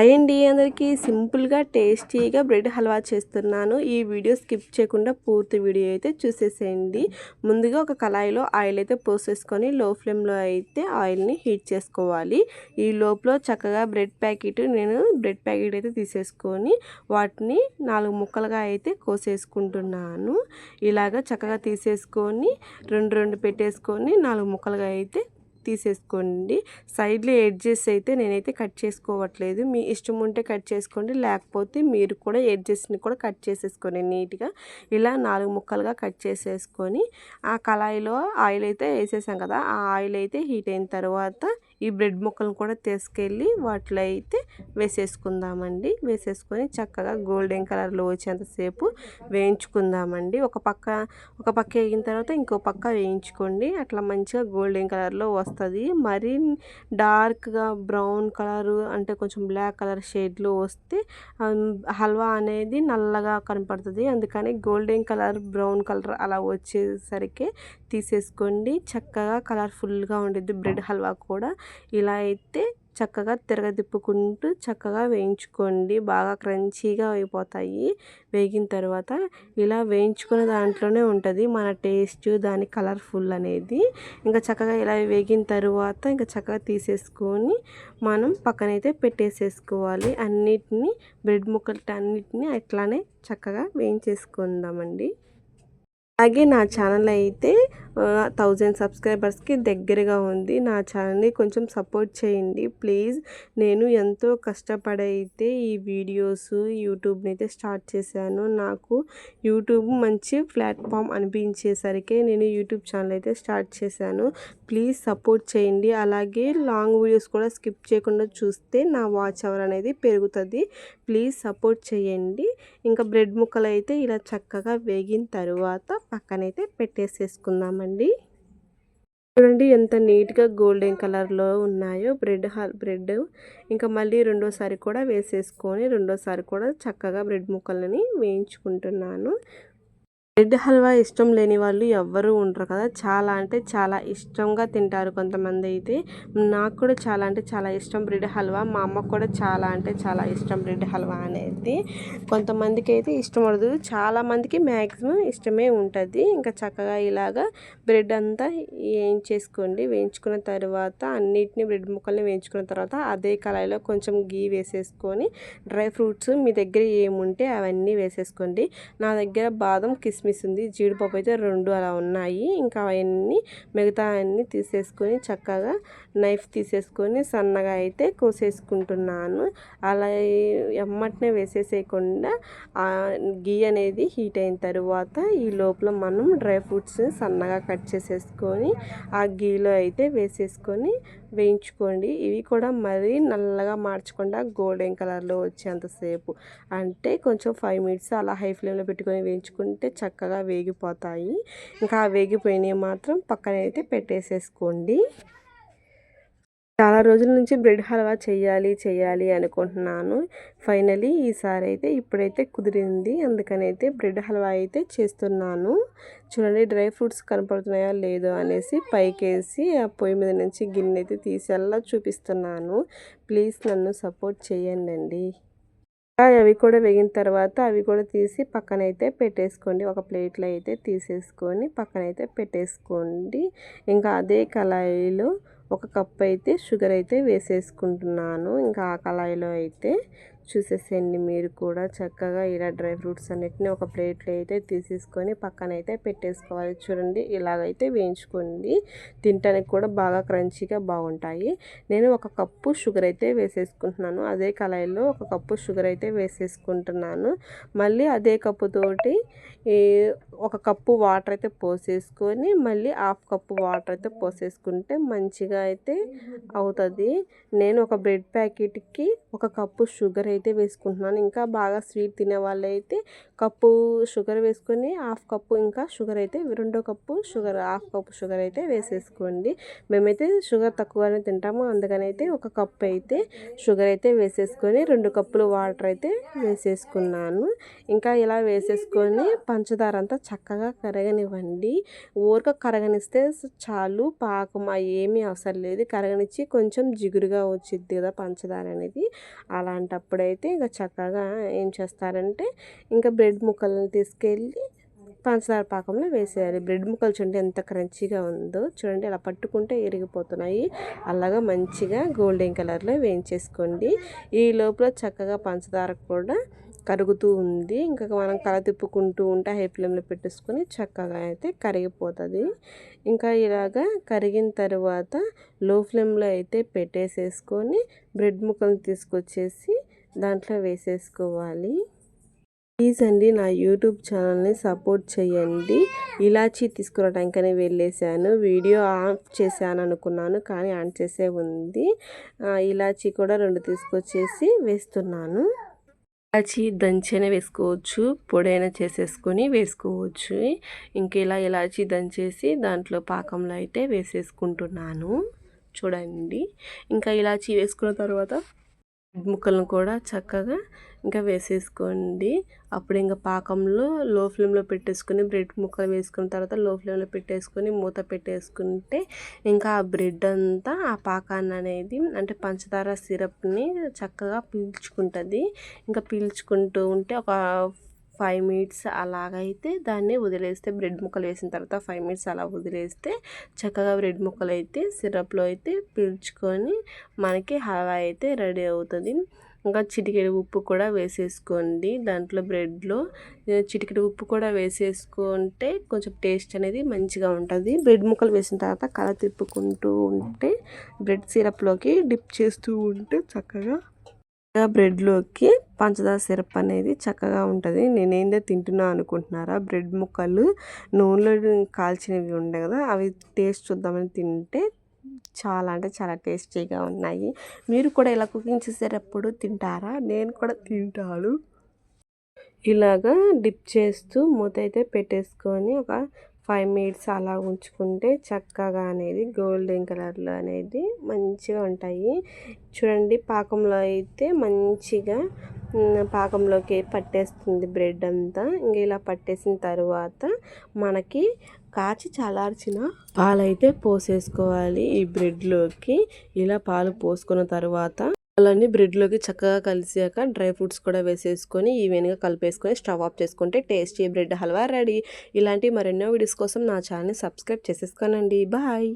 అయ్యండి అందరికీ సింపుల్గా టేస్టీగా బ్రెడ్ హల్వా చేస్తున్నాను. ఈ వీడియో స్కిప్ చేయకుండా పూర్తి వీడియో అయితే చూసేసేయండి. ముందుగా ఒక కళాయిలో ఆయిల్ అయితే పోసేసుకొని లో ఫ్లేమ్లో అయితే ఆయిల్ని హీట్ చేసుకోవాలి. ఈ లోపల చక్కగా బ్రెడ్ ప్యాకెట్ నేను బ్రెడ్ ప్యాకెట్ అయితే తీసేసుకొని వాటిని నాలుగు ముక్కలుగా అయితే కోసేసుకుంటున్నాను. ఇలాగ చక్కగా తీసేసుకొని రెండు రెండు పెట్టేసుకొని నాలుగు ముక్కలుగా అయితే తీసేసుకోండి. సైడ్లో ఎడ్జెస్ అయితే నేనైతే కట్ చేసుకోవట్లేదు. మీ ఇష్టం ఉంటే కట్ చేసుకోండి. లేకపోతే మీరు కూడా ఎడ్జెస్ని కూడా కట్ చేసేసుకోండి నీట్గా. ఇలా నాలుగు ముక్కలుగా కట్ చేసేసుకొని ఆ కళాయిలో ఆయిల్ అయితే వేసేసాం కదా ఆ ఆయిల్ అయితే హీట్ అయిన తర్వాత ఈ బ్రెడ్ ముక్కలను కూడా తీసుకెళ్ళి వాటిలో అయితే వేసేసుకుందామండి. వేసేసుకొని చక్కగా గోల్డెన్ కలర్లో వచ్చేంతసేపు వేయించుకుందామండి. ఒక పక్క ఒక పక్క వేగిన తర్వాత ఇంకో పక్క వేయించుకోండి. అట్లా మంచిగా గోల్డెన్ కలర్లో వస్తుంది. మరీ డార్క్గా బ్రౌన్ కలర్ అంటే కొంచెం బ్లాక్ కలర్ షేడ్లో వస్తే హల్వా అనేది నల్లగా కనపడుతుంది. అందుకని గోల్డెన్ కలర్ బ్రౌన్ కలర్ అలా వచ్చేసరికి తీసేసుకోండి. చక్కగా కలర్ఫుల్గా ఉండేది బ్రెడ్ హల్వా కూడా. ఇలా అయితే చక్కగా తిరగదిప్పుకుంటూ చక్కగా వేయించుకోండి. బాగా క్రంచీగా అయిపోతాయి. వేగిన తర్వాత ఇలా వేయించుకున్న దాంట్లోనే ఉంటుంది మన టేస్ట్ దాని కలర్ఫుల్ అనేది. ఇంకా చక్కగా ఇలా వేగిన తర్వాత ఇంకా చక్కగా తీసేసుకొని మనం పక్కనైతే పెట్టేసేసుకోవాలి. అన్నిటినీ బ్రెడ్ ముక్కలు అన్నిటినీ అట్లానే చక్కగా వేయించేసుకుందామండి. అలాగే నా ఛానల్ అయితే థౌజండ్ సబ్స్క్రైబర్స్కి దగ్గరగా ఉంది. నా ఛానల్ని కొంచెం సపోర్ట్ చేయండి. ప్లీజ్ నేను ఎంతో కష్టపడైతే ఈ వీడియోస్ యూట్యూబ్ని అయితే స్టార్ట్ చేశాను. నాకు యూట్యూబ్ మంచి ప్లాట్ఫామ్ అనిపించేసరికి నేను యూట్యూబ్ ఛానల్ అయితే స్టార్ట్ చేశాను. ప్లీజ్ సపోర్ట్ చేయండి. అలాగే లాంగ్ వీడియోస్ కూడా స్కిప్ చేయకుండా చూస్తే నా వాచ్ అవర్ అనేది పెరుగుతుంది. ప్లీజ్ సపోర్ట్ చేయండి. ఇంకా బ్రెడ్ ముక్కలు అయితే ఇలా చక్కగా వేగిన తర్వాత పక్కనైతే పెట్టేసేసుకుందామండి. చూడండి ఎంత నీట్గా గోల్డెన్ కలర్లో ఉన్నాయో బ్రెడ్ బ్రెడ్. ఇంకా మళ్ళీ రెండోసారి కూడా వేసేసుకొని రెండోసారి కూడా చక్కగా బ్రెడ్ ముక్కలని వేయించుకుంటున్నాను. బ్రెడ్ హల్వా ఇష్టం లేని వాళ్ళు ఎవ్వరూ ఉండరు కదా. చాలా అంటే చాలా ఇష్టంగా తింటారు కొంతమంది అయితే. నాకు కూడా చాలా అంటే చాలా ఇష్టం బ్రెడ్ హల్వా. మా అమ్మకు కూడా చాలా అంటే చాలా ఇష్టం బ్రెడ్ హల్వా అనేది. కొంతమందికి అయితే ఇష్టం ఉండదు. చాలామందికి మ్యాక్సిమం ఇష్టమే ఉంటుంది. ఇంకా చక్కగా ఇలాగా బ్రెడ్ అంతా వేయించేసుకోండి వేయించుకున్న తర్వాత అన్నిటిని బ్రెడ్ ముక్కల్ని వేయించుకున్న తర్వాత అదే కళాయిలో కొంచెం గీ వేసేసుకొని డ్రై ఫ్రూట్స్ మీ దగ్గర ఏముంటే అవన్నీ వేసేసుకోండి. నా దగ్గర బాదం కిస్మిస్ కిస్మిస్ ఉంది జీడిపప్పు అయితే రెండు అలా ఉన్నాయి. ఇంకా అవన్నీ మిగతా అన్నీ తీసేసుకొని చక్కగా నైఫ్ తీసేసుకొని సన్నగా అయితే కోసేసుకుంటున్నాను. అలా ఎమ్మటనే వేసేసేయకుండా గీ అనేది హీట్ అయిన తర్వాత ఈ లోపల మనం డ్రై ఫ్రూట్స్ సన్నగా కట్ చేసేసుకొని ఆ గీలో అయితే వేసేసుకొని వేయించుకోండి. ఇవి కూడా మరీ నల్లగా మార్చకుండా గోల్డెన్ కలర్లో వచ్చేంతసేపు అంటే కొంచెం ఫైవ్ మినిట్స్ అలా హై ఫ్లేమ్లో పెట్టుకొని వేయించుకుంటే చక్కగా వేగిపోతాయి. ఇంకా ఆ వేగిపోయినవి మాత్రం పక్కన అయితే పెట్టేసేసుకోండి. చాలా రోజుల నుంచి బ్రెడ్ హల్వా చేయాలి చేయాలి అనుకుంటున్నాను. ఫైనలీ ఈసారి అయితే ఇప్పుడైతే కుదిరింది. అందుకనైతే బ్రెడ్ హల్వా అయితే చేస్తున్నాను. చూడండి డ్రై ఫ్రూట్స్ కనపడుతున్నాయా లేదో అనేసి పైకేసి ఆ పొయ్యి మీద నుంచి గిన్నె అయితే తీసేలా చూపిస్తున్నాను. ప్లీజ్ నన్ను సపోర్ట్ చేయండి అవి కూడా వేగిన తర్వాత అవి కూడా తీసి పక్కనైతే పెట్టేసుకోండి. ఒక ప్లేట్లో అయితే తీసేసుకొని పక్కనైతే పెట్టేసుకోండి. ఇంకా అదే కళాయిలో ఒక కప్ అయితే షుగర్ అయితే వేసేసుకుంటున్నాను. ఇంకా ఆ కళాయిలో అయితే చూసేసేయండి మీరు కూడా చక్కగా ఇలా డ్రై ఫ్రూట్స్ అన్నిటిని ఒక ప్లేట్లో అయితే తీసేసుకొని పక్కన అయితే పెట్టేసుకోవాలి. చూడండి ఇలాగైతే వేయించుకోండి. తినటానికి కూడా బాగా క్రంచీగా బాగుంటాయి. నేను ఒక కప్పు షుగర్ అయితే వేసేసుకుంటున్నాను. అదే కళాయిలో ఒక కప్పు షుగర్ అయితే వేసేసుకుంటున్నాను. మళ్ళీ అదే కప్పుతోటి ఒక కప్పు వాటర్ అయితే పోసేసుకొని మళ్ళీ హాఫ్ కప్పు వాటర్ అయితే పోసేసుకుంటే మంచిగా అయితే అవుతుంది. నేను ఒక బ్రెడ్ ప్యాకెట్కి ఒక కప్పు షుగర్ అయితే వేసుకుంటున్నాను. ఇంకా బాగా స్వీట్ తినే వాళ్ళైతే కప్పు షుగర్ వేసుకొని హాఫ్ కప్పు ఇంకా షుగర్ అయితే రెండో cup sugar half cup sugar అయితే వేసేసుకోండి. మేమైతే షుగర్ తక్కువనే తింటాము. అందుకని అయితే ఒక కప్ అయితే షుగర్ అయితే వేసేసుకొని రెండు కప్పులు వాటర్ అయితే వేసేసుకున్నాను. ఇంకా ఇలా వేసేసుకొని పంచదార అంతా చక్కగా కరగనివ్వండి. ఊరక కరగనిస్తే చాలు. పాకం ఏమీ అవసరం లేదు. కరగనిచ్చి కొంచెం జిగురుగా వచ్చింది కదా పంచదార అనేది. అయితే ఇంకా చక్కగా ఏం చేస్తారంటే ఇంకా బ్రెడ్ ముక్కలను తీసుకెళ్ళి పంచదార పాకంలో వేసేయాలి. బ్రెడ్ ముక్కలు చూడండి ఎంత క్రంచీగా ఉందో. చూడండి అలా పట్టుకుంటే ఇరిగిపోతున్నాయి. అలాగా మంచిగా గోల్డెన్ కలర్లో వేయించేసుకోండి. ఈ లోపల చక్కగా పంచదార కూడా కరుగుతూ ఉంది. ఇంకా మనం కల తిప్పుకుంటూ ఉంటే హై ఫ్లేమ్లో పెట్టేసుకొని చక్కగా అయితే కరిగిపోతుంది. ఇంకా ఇలాగా కరిగిన తర్వాత లో ఫ్లేమ్లో అయితే పెట్టేసేసుకొని బ్రెడ్ ముక్కలు తీసుకొచ్చేసి దాంట్లో వేసేసుకోవాలి. ప్లీజ్ అండి నా యూట్యూబ్ ఛానల్ని సపోర్ట్ చేయండి. ఇలాచీ తీసుకురావడానికని వెళ్ళేసాను వీడియో ఆఫ్ చేశాను అనుకున్నాను కానీ ఆన్ చేసే ఉంది. ఇలాచీ కూడా రెండు తీసుకొచ్చేసి వేస్తున్నాను. ఇలాచి దంచైనా వేసుకోవచ్చు పొడైనా చేసేసుకొని వేసుకోవచ్చు. ఇంక ఇలా ఇలాచి దంచేసి దాంట్లో పాకంలో అయితే వేసేసుకుంటున్నాను. చూడండి. ఇంకా ఇలాచి వేసుకున్న తర్వాత ముక్కలను కూడా చక్కగా ఇంకా వేసేసుకోండి. అప్పుడు ఇంకా పాకంలో లో ఫ్లేమ్లో పెట్టేసుకొని బ్రెడ్ ముక్కలు వేసుకున్న తర్వాత లో ఫ్లేమ్లో పెట్టేసుకొని మూత పెట్టేసుకుంటే ఇంకా ఆ బ్రెడ్ అంతా ఆ పాకాన్ని అనేది అంటే పంచదార సిరప్ని చక్కగా పీల్చుకుంటుంది. ఇంకా పీల్చుకుంటూ ఉంటే ఒక ఫైవ్ మినిట్స్ అలాగైతే దాన్ని వదిలేస్తే బ్రెడ్ ముక్కలు వేసిన తర్వాత ఫైవ్ మినిట్స్ అలా వదిలేస్తే చక్కగా బ్రెడ్ ముక్కలు అయితే సిరప్లో అయితే పీల్చుకొని మనకి హవా అయితే రెడీ అవుతుంది. ఇంకా చిటికెడు ఉప్పు కూడా వేసేసుకోండి. దాంట్లో బ్రెడ్లో చిటికెడు ఉప్పు కూడా వేసేసుకుంటే కొంచెం టేస్ట్ అనేది మంచిగా ఉంటుంది. బ్రెడ్ ముక్కలు వేసిన తర్వాత కల తిప్పుకుంటూ ఉంటే బ్రెడ్ సిరప్లోకి డిప్ చేస్తూ ఉంటే చక్కగా బ్రెడ్లోకి పంచదార సిరప్ అనేది చక్కగా ఉంటుంది. నేనేందో తింటున్నా అనుకుంటున్నారా? బ్రెడ్ ముక్కలు నూనెలో కాల్చినవి ఉండే కదా అవి టేస్ట్ చూద్దామని తింటే చాలా అంటే చాలా టేస్టీగా ఉన్నాయి. మీరు కూడా ఇలా కుకింగ్ చేసేటప్పుడు తింటారా? నేను కూడా తింటాను. ఇలాగా డిప్ చేస్తూ మూత అయితే పెట్టేసుకొని ఒక ఫైవ్ మినిట్స్ అలా ఉంచుకుంటే చక్కగా అనేది గోల్డెన్ కలర్లో అనేది మంచిగా ఉంటాయి. చూడండి పాకంలో అయితే మంచిగా పాకంలోకి పట్టేస్తుంది బ్రెడ్ అంతా. ఇంక ఇలా పట్టేసిన తర్వాత మనకి కాచి చల్లార్చిన పాలైతే పోసేసుకోవాలి ఈ బ్రెడ్లోకి. ఇలా పాలు పోసుకున్న తర్వాత పాలన్నీ బ్రెడ్లోకి చక్కగా కలిసాక డ్రై ఫ్రూట్స్ కూడా వేసేసుకొని ఈవెన్గా కలిపేసుకొని స్టవ్ ఆఫ్ చేసుకుంటే టేస్టీ బ్రెడ్ హల్వా రెడీ. ఇలాంటి మరెన్నో వీడియోస్ కోసం నా ఛానల్ని సబ్స్క్రైబ్ చేసేసుకోనండి. బాయ్.